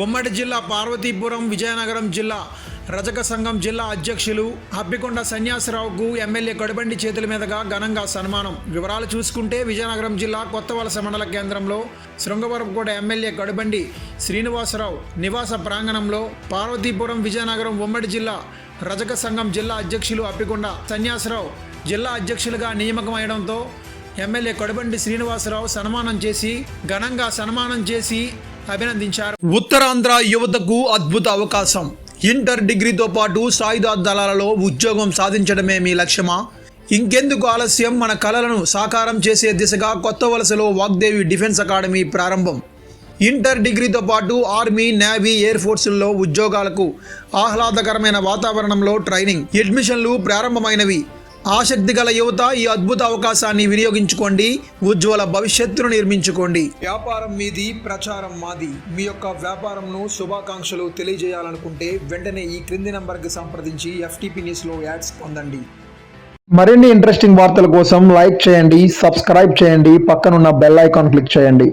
ఉమ్మడి జిల్లా పార్వతీపురం విజయనగరం జిల్లా రజక సంఘం జిల్లా అధ్యక్షులు అబ్బికొండ సన్యాసరావుకు ఎమ్మెల్యే కడుబండి చేతుల మీదుగా ఘనంగా సన్మానం. వివరాలు చూసుకుంటే విజయనగరం జిల్లా కొత్తవలస మండల కేంద్రంలో శృంగవరంకోట ఎమ్మెల్యే కడుబండి శ్రీనివాసరావు నివాస ప్రాంగణంలో పార్వతీపురం విజయనగరం ఉమ్మడి జిల్లా రజక సంఘం జిల్లా అధ్యక్షులు అప్పికొండ సన్యాసరావు జిల్లా అధ్యక్షులుగా నియామకమయ్యడంతో ఎమ్మెల్యే కడుబండి శ్రీనివాసరావు సన్మానం చేసి ఘనంగా సన్మానం చేసి అభినందించారు. ఉత్తరాంధ్ర యువతకు అద్భుత అవకాశం. ఇంటర్ డిగ్రీతో పాటు సాయుధ దళాలలో ఉద్యోగం సాధించడమే మీ లక్ష్యమా? ఇంకెందుకు ఆలస్యం? మన కళలను సాకారం చేసే దిశగా కొత్త వలసలో వాగ్దేవి డిఫెన్స్ అకాడమీ ప్రారంభం. ఇంటర్ డిగ్రీతో పాటు ఆర్మీ నేవీ ఎయిర్ ఫోర్సుల్లో ఉద్యోగాలకు ఆహ్లాదకరమైన వాతావరణంలో ట్రైనింగ్. అడ్మిషన్లు ప్రారంభమైనవి. ఆసక్తి గల యువత ఈ అద్భుత అవకాశాన్ని వినియోగించుకోండి. ఉజ్వల భవిష్యత్తును నిర్మించుకోండి. వ్యాపారం మీది ప్రచారం మాది. మీ యొక్క వ్యాపారంను శుభాకాంక్షలు తెలియజేయాలనుకుంటే వెంటనే ఈ క్రింది నంబర్కి సంప్రదించి ఎఫ్టీపీ న్యూస్లో యాడ్స్ పొందండి. మరిన్ని ఇంట్రెస్టింగ్ వార్తల కోసం లైక్ చేయండి సబ్స్క్రైబ్ చేయండి పక్కనున్న బెల్ ఐకాన్ క్లిక్ చేయండి.